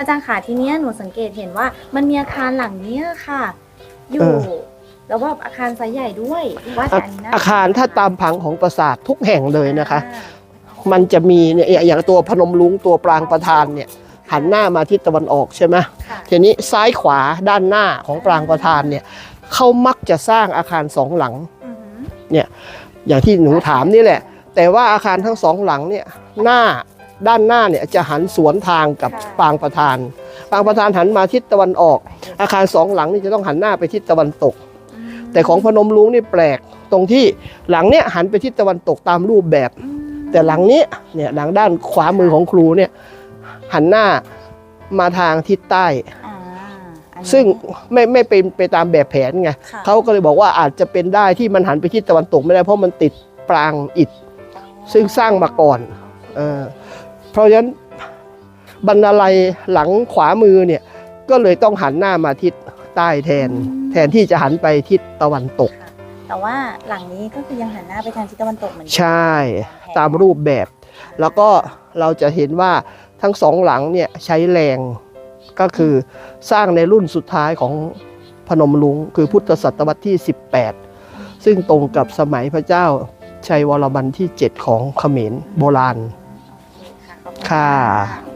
อาจารย์ค่ะทีเนี้ยหนูสังเกตเห็นว่ามันมีอาคารหลังเนี้ยค่ะ อยู่เออแล้วแบบอาคารไซส์ใหญ่ด้วยว่าแต่อันนี้นะอาคารถ้าตามผังของปราสาททุกแห่งเลยนะคะอ่ามันจะมีเนี่ยอย่างตัวพนมลุงตัวปรางประธานเนี่ยหันหน้ามาทิศตะวันออกใช่ไหมค่ะทีนี้ซ้ายขวาด้านหน้าของปรางประธานเนี่ยเขามักจะสร้างอาคารสองหลัง อือหืออย่างที่หนูถามนี่แหละ แต่ว่าอาคารทั้งสองหลังเนี่ยหน้า ด้านหน้าเนี่ยจะหันสวนทางกับปรางประธานปรางประธานหันมาทิศตะวันออก อาคารสองหลังนี่จะต้องหันหน้าไปทิศตะวันตกอืมแต่ของพนมลุงนี่แปลกตรงที่หลังเนี้ยหันไปทิศตะวันตกตามรูปแบบอืมแต่หลังนี้เนี่ยหลังด้านขวามือของครูเนี่ยหันหน้ามาทางทิศใต้อ่าอันนี้ซึ่งไม่ไม่เป็นไปตามแบบแผนไงค่ะเขาก็เลยบอกว่าอาจจะเป็นได้ที่มันหันไปทิศตะวันตกไม่ได้เพราะมันติดปรางอิฐซึ่งสร้างมาก่อน เออ เพราะฉะนั้นบรรลัยหลังขวามือเนี่ยก็เลยต้องหันหน้ามาทิศใต้แทน แทนที่จะหันไปทิศตะวันตกค่ะแต่ว่าหลังนี้ก็คือยังหันหน้าไปทางทิศตะวันตกเหมือนเดิมใช่ตามรูปแบบ แล้วก็เราจะเห็นว่าทั้งสองหลังเนี่ยใช้แรงก็คือสร้างในรุ่นสุดท้ายของพนมลุงคือพุทธศตวรรษที่ 18 ซึ่งตรงกับสมัยพระเจ้าชัยวรมันที่ 7 ของเขมรโบราณ ค่ะ